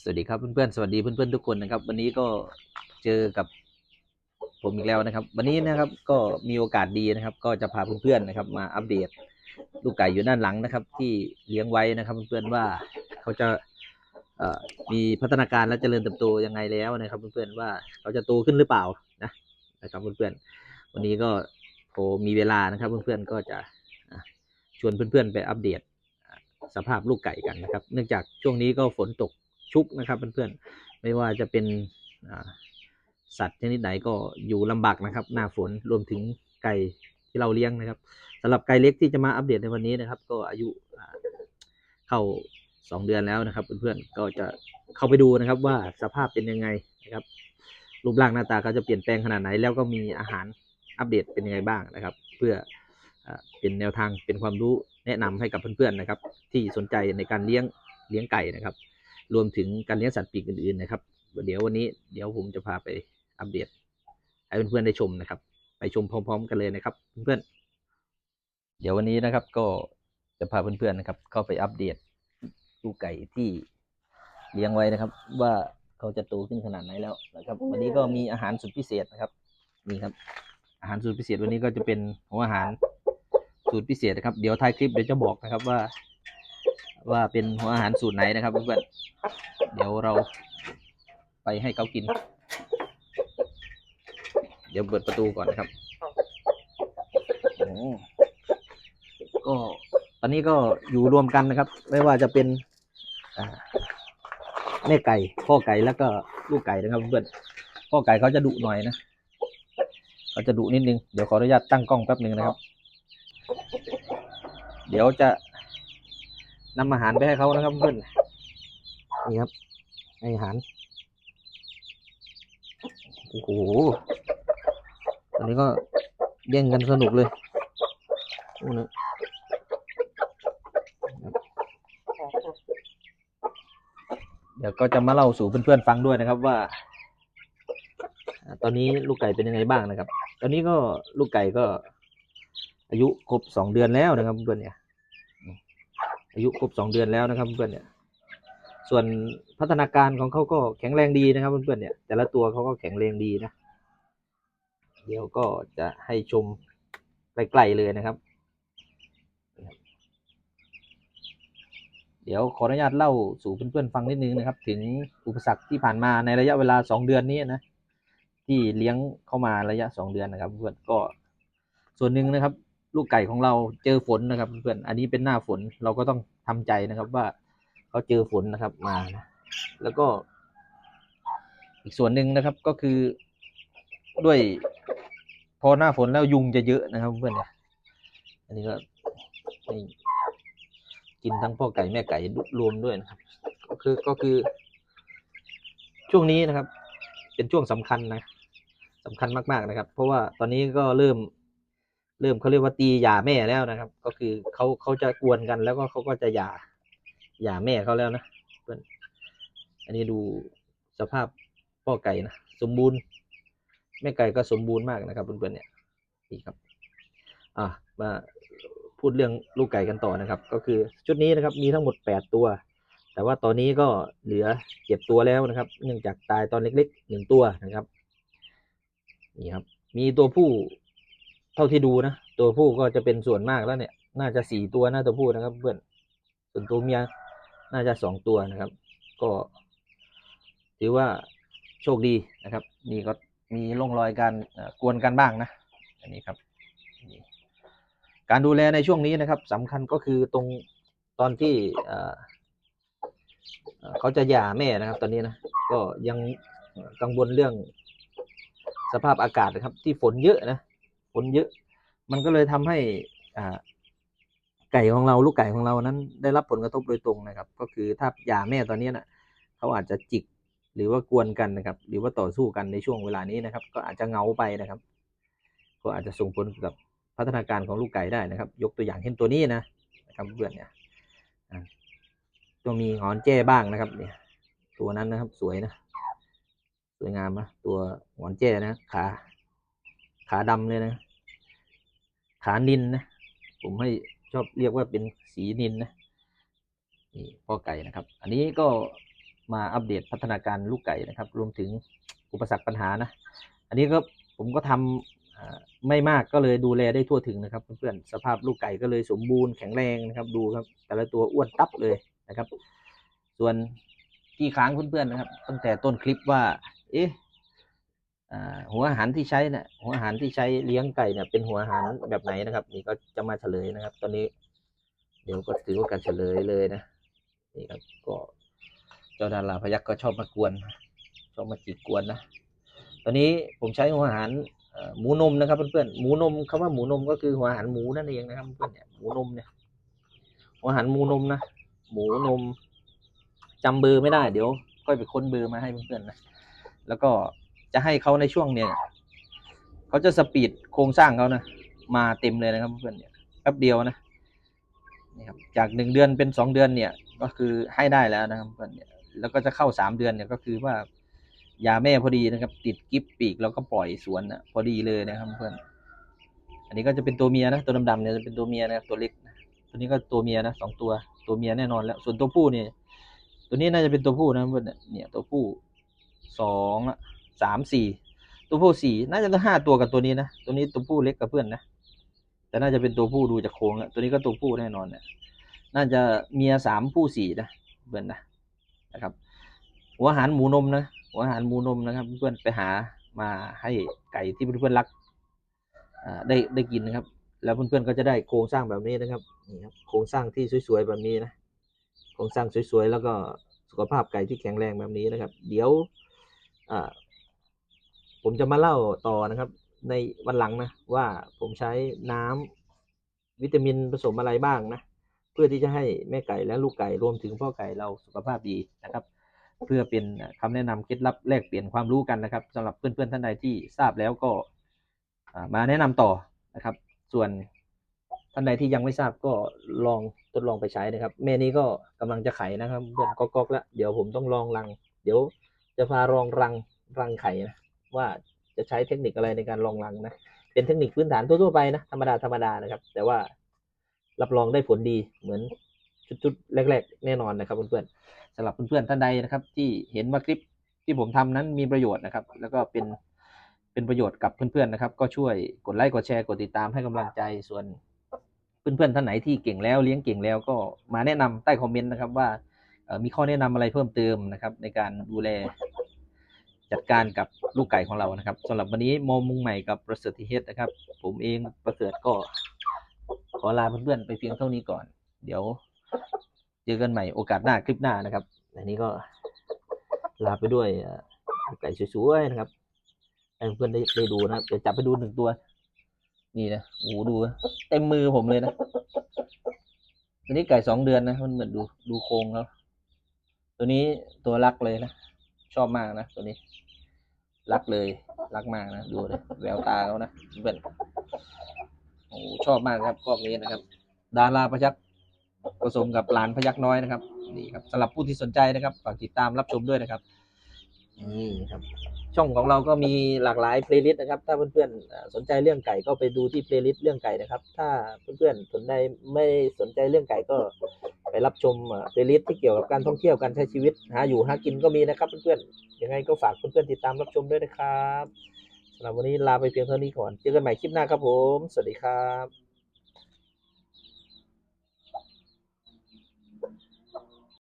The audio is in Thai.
สวัสดีครับเพื่อนๆสวัสดีเพื่อนๆทุกคนนะครับ วันนี้ก็เจอกับผมอีกแล้วนะครับ วันนี้นะครับก็มีโอกาสดีนะครับ ก็จะพาเพื่อนๆนะครับ มาอัปเดตลูกไก่อยู่ด้านหลังนะครับ ที่เลี้ยงไว้นะครับ เพื่อนๆว่าเขาจะมีพัฒนาการและเจริญเติบโตยังไงแล้วนะครับ เพื่อนๆว่าเขาจะโตขึ้นหรือเปล่านะนะครับ เพื่อนๆวันนี้ก็โอมีเวลานะครับ เพื่อนๆก็จะอะชวนเพื่อนๆไปอัปเดตสภาพลูกไก่กันนะครับ เนื่องจากช่วงนี้ก็ฝนตก ชุกนะครับเพื่อนๆไม่ว่าจะเป็นสัตว์ชนิดไหนก็อยู่ลำบากนะครับ หน้าฝนรวมถึงไก่ที่เราเลี้ยงนะครับสำหรับไก่เล็กที่จะมาอัปเดตในวันนี้นะครับ ก็อายุาเข้าสองเดือนแล้วนะครับเพื่อนๆก็จะเข้าไปดูนะครับว่าสภาพเป็นยังไงนะครับ รูปร่างหน้าตาเขาจะเปลี่ยนแปลงขนาดไหน แล้วก็มีอาหารอัปเดตเป็นยังไงบ้างนะครับ เพื่ออเป็นแนวทางเป็นความรู้แนะนำให้กับเพื่อนๆนะครับ ที่สนใจในการเลี้ยงเลี้ยงไก่นะครับ รวมถึงการเลี้ยงสัตว์ปีกอื่นๆนะครับ เดี๋ยววันนี้เดี๋ยวผมจะพาไปอัปเดต ให้เพื่อนๆได้ชมนะครับ ไปชมพร้อม ๆ กันเลยนะครับ เพื่อนๆเดี๋ยววันนี้นะครับก็จะพาเพื่อนๆนะครับ เข้าไปอัปเดตลูกไก่ที่เลี้ยงไว้นะครับ ว่าเขาจะโตขึ้นขนาดไหนแล้วนะครับ วันนี้ก็มีอาหารสุดพิเศษนะครับนี่ครับ อาหารสูตรพิเศษวันนี้ก็จะเป็นหัวอาหารสูตรพิเศษนะครับ เดี๋ยวท้ายคลิปเดี๋ยวจะบอกนะครับว่า ว่าเป็นหัวอาหารสูตรไหนนะครับเพื่อนๆเดี๋ยวเราไปให้เขากิน เดี๋ยวเปิดประตูก่อนนะครับโอ้ก็ตอนนี้ก็อยู่รวมกันนะครับ ไม่ว่าจะเป็นแม่ไก่ พ่อไก่แล้วก็ลูกไก่นะครับเพื่อนพ่อไก่เขาจะดุหน่อยนะเขาจะดุนิดนึงเดี๋ยวขออนุญาตตั้งกล้องแป๊บหนึ่งนะครับ เดี๋ยวจะ นำอาหารไปให้เขานะครับเพื่อนนี่ครับให้อาหารโอ้โหอันนี้ก็แย่งกันสนุกเลยดูนะเดี๋ยวก็จะมาเล่าสู่เพื่อนๆฟังด้วยนะครับว่า ตอนนี้ลูกไก่เป็นยังไงบ้างนะครับ ตอนนี้ก็ลูกไก่ก็อายุครบสองเดือนแล้วนะครับเพื่อนเนี่ย อายุครบสองเดือนแล้วนะครับเพื่อนเนี่ย ส่วนพัฒนาการของเขาก็แข็งแรงดีนะครับเพื่อนๆเนี่ย แต่ละตัวเขาก็แข็งแรงดีนะ เดี๋ยวก็จะให้ชมไกลๆเลยนะครับ เดี๋ยวขออนุญาตเล่าสู่เพื่อนๆฟังนิดนึงนะครับ ถึงอุปสรรคที่ผ่านมาในระยะเวลาสองเดือนนี้นะที่เลี้ยงเข้ามาระยะสองเดือนนะครับ เพื่อนก็ส่วนหนึ่งนะครับ ลูกไก่ของเราเจอฝนนะครับเพื่อนอันนี้เป็นหน้าฝนเราก็ต้องทำใจนะครับว่าเขาเจอฝนนะครับมานะแล้วก็ อีกส่วนหนึ่งนะครับก็คือด้วย พอหน้าฝนแล้วยุงจะเยอะนะครับเพื่อนเนี่ยอันนี้ก็กินทั้งพ่อไก่แม่ไก่รวมด้วยนะครับ ก็คือก็คือ ช่วงนี้นะครับ เป็นช่วงสำคัญนะสำคัญมาก ๆนะครับ เพราะว่าตอนนี้ก็เริ่ม เริ่มเขาเรียกว่าตีหย่าแม่แล้วนะครับ ก็คือเขาเขาจะกวนกันแล้วก็เขาก็จะหย่าหย่าแม่เขาแล้วนะเพื่อนอันนี้ดูสภาพพ่อไก่นะสมบูรณ์แม่ไก่ก็สมบูรณ์มากนะครับเพื่อนๆเนี่ยนี่ครับอะมาพูดเรื่องลูกไก่กันต่อนะครับ ก็คือชุดนี้นะครับมีทั้งหมดแปดตัว แต่ว่าตอนนี้ก็เหลือเจ็ดตัวแล้วนะครับ เนื่องจากตายตอนเล็กๆหนึ่งตัวนะครับนี่ครับมีตัวผู้ เท่าที่ดูนะ ตัวผู้ก็จะเป็นส่วนมากแล้วเนี่ย น่าจะสี่ตัวนะตัวผู้นะครับ เพื่อนส่วนตัวเมียน่าจะสองตัวนะครับ ก็ถือว่าโชคดีนะครับ นี่ก็มีร่องรอยการกวนกันบ้างนะ อันนี้ครับ การดูแลในช่วงนี้นะครับสำคัญก็คือตรงตอนที่เอ่อเอ่อเขาจะหย่าแม่นะครับ ตอนนี้นะ ก็ยังกังวลเรื่องสภาพอากาศนะครับ ที่ฝนเยอะนะ ฝนเยอะ มันก็เลยทำให้อ่าไก่ของเราลูกไก่ของเรานั้น ได้รับผลกระทบโดยตรงนะครับ ก็คือถ้ายาแม่ตอนนี้นะเขาอาจจะจิกหรือว่ากวนกันนะครับ หรือว่าต่อสู้กันในช่วงเวลานี้นะครับ ก็อาจจะเงาไปนะครับ ก็อาจจะส่งผลกับพัฒนาการของลูกไก่ได้นะครับ ยกตัวอย่างเช่นตัวนี้นะนะครับเพื่อนเนี่ยตัวมีหงอนแจ้บ้างนะครับ เนี่ย ตัวนั้นนะครับสวยนะสวยงามนะตัวหงอนแจ้นะขา ขาดำเลยนะ ขานินนะ ผมให้ชอบเรียกว่าเป็นสีนินนะนี่พ่อไก่นะครับ อันนี้ก็มาอัปเดตพัฒนาการลูกไก่นะครับ รวมถึงอุปสรรคปัญหานะ อันนี้ก็ผมก็ทำอ่าไม่มากก็เลยดูแลได้ทั่วถึงนะครับ เพื่อนๆสภาพลูกไก่ก็เลยสมบูรณ์แข็งแรงนะครับ ดูครับ แต่ละตัวอ้วนตับเลยนะครับ ส่วนที่ค้างเพื่อนๆนะครับ ตั้งแต่ต้นคลิปว่า เอ๊ะ หัวอาหารที่ใช้เนี่ยหัวอาหารที่ใช้เลี้ยงไก่เนี่ยเป็นหัวอาหารแบบไหนนะครับ นี่ก็จะมาเฉลยนะครับ ตอนนี้ เดี๋ยวก็ถือว่าการเฉลยเลยนะนี่ครับก็เจ้าดาราพยักก็ชอบมากวนชอบมาจีกวนนะตอนนี้ผมใช้หัวอาหารหมูนมนะครับเพื่อนๆหมูนมคำว่าหมูนมก็คือหัวอาหารหมูนั่นเองนะครับเพื่อนเนี่ยหมูนมเนี่ยหัวอาหารหมูนมนะหมูนมจำเบอร์ไม่ได้เดี๋ยวค่อยไปค้นเบอร์มาให้เพื่อนๆนะแล้วก็ จะให้เขาในช่วงเนี่ยเขาจะสปีดโครงสร้างเขานะมาเต็มเลยนะครับเพื่อนเนี่ยแป๊บเดียวนะนี่ครับจากหนึ่งเดือนเป็นสองเดือนเนี่ยก็คือให้ได้แล้วนะครับเพื่อนเนี่ยแล้วก็จะเข้าสามเดือนเนี่ยก็คือว่ายาแม่พอดีนะครับ ติดกิฟปีกแล้วก็ปล่อยสวนนะพอดีเลยนะครับเพื่อนอันนี้ก็จะเป็นตัวเมียนะตัวดำๆเนี่ยจะเป็นตัวเมียนะครับตัวเล็กตัวนี้ก็ตัวเมียนะสองตัวตัวเมียแน่นอนแล้ว ส่วนตัวผู้เนี่ยตัวนี้น่าจะเป็นตัวผู้นะเพื่อนเนี่ยตัวผู้สองละ สามสี่ตัวผู้สี่น่าจะต้องห้าตัวกับตัวนี้นะตัวนี้ตัวผู้เล็กกับเพื่อนนะแต่น่าจะเป็นตัวผู้ดูจากโครงแล้วตัวนี้ก็ตัวผู้แน่นอนเนี่ยน่าจะเมียสามผู้สี่นะเพื่อนนะนะครับ หัวอาหารหมูนมนะหัวอาหารหมูนมนะครับ เพื่อนไปหามาให้ไก่ที่เพื่อนๆรักอ่าได้ได้กินนะครับ แล้วเพื่อนๆก็จะได้โครงสร้างแบบนี้นะครับนี่ครับโครงสร้างที่สวยๆแบบนี้นะโครงสร้างสวยๆแล้วก็สุขภาพไก่ที่แข็งแรงแบบนี้นะครับ เดี๋ยวอ่า ผมจะมาเล่าต่อนะครับ ในวันหลังนะว่าผมใช้น้ำวิตามินผสมอะไรบ้างนะ เพื่อที่จะให้แม่ไก่และลูกไก่รวมถึงพ่อไก่เราสุขภาพดีนะครับ เพื่อเป็นคำแนะนำเคล็ดลับแลกเปลี่ยนความรู้กันนะครับสำหรับเพื่อนๆท่านใดที่ทราบแล้วก็มาแนะนำต่อนะครับ ส่วนท่านใดที่ยังไม่ทราบก็ลองทดลองไปใช้นะครับ แม่นี้ก็กำลังจะไข่นะครับเพื่อนก๊อกๆแล้วเดี๋ยวผมต้องลองรัง เดี๋ยวจะพาลองรังรังไข่นะ ว่าจะใช้เทคนิคอะไรในการลองรังนะ เป็นเทคนิคพื้นฐานทั่วๆไปนะธรรมดาธรรมดานะครับ แต่ว่ารับรองได้ผลดีเหมือนชุดๆแรก ๆ แน่นอนนะครับเพื่อนๆสำหรับเพื่อนๆท่านใดนะครับ ที่เห็นว่าคลิปที่ผมทำนั้นมีประโยชน์นะครับ แล้วก็เป็นเป็นประโยชน์กับเพื่อนๆนะครับ ก็ช่วยกดไลค์กดแชร์กดติดตามให้กำลังใจส่วนเพื่อนๆท่านไหนที่เก่งแล้วเลี้ยงเก่งแล้วก็มาแนะนำใต้คอมเมนต์นะครับว่ามีข้อแนะนำอะไรเพิ่มเติมนะครับ ในการดูแล จัดการกับลูกไก่ของเรานะครับสำหรับวันนี้มองมุงใหม่กับประเสริฐเฮดนะครับ ผมเองประเสริฐก็ ขอลาเพื่อนๆไปเพียงเท่านี้ก่อน เดี๋ยวเจอกันใหม่โอกาสหน้าคลิปหน้านะครับอันนี้ก็ลาไปด้วยไก่สวยๆนะครับให้เพื่อนๆได้ได้ดูนะครับเดี๋ยวจับไปดูหนึ่งตัว นี่นะโอ้โหดูเต็มมือผมเลยนะตัวนี้ไก่สองเดือนนะมันเหมือนดูดูโครงเขาตัวนี้ตัวรักเลยนะ ชอบมากนะตัวนี้ รักเลย รักมากนะ ดูเลยแววตาเขานะเพื่อนโอ้ชอบมากครับพวกนี้นะครับ ดาราพยักผสมกับหลานพยักน้อยนะครับ นี่ครับสำหรับผู้ที่สนใจนะครับฝากติดตามรับชมด้วยนะครับนี่ครับ ช่องของเราก็มีหลากหลายเพลย์ลิสต์นะครับ ถ้าเพื่อนๆสนใจเรื่องไก่ก็ไปดูที่เพลย์ลิสต์เรื่องไก่นะครับ ถ้าเพื่อนๆสนใจไม่สนใจเรื่องไก่ก็ไปรับชมเพลย์ลิสต์ที่เกี่ยวกับการท่องเที่ยวการใช้ชีวิตหาอยู่หากินก็มีนะครับเพื่อนๆยังไงก็ฝากเพื่อนๆติดตามรับชมด้วยนะครับสำหรับวันนี้ลาไปเพียงเท่านี้ก่อนเจอกันใหม่คลิปหน้าครับผม สวัสดีครับ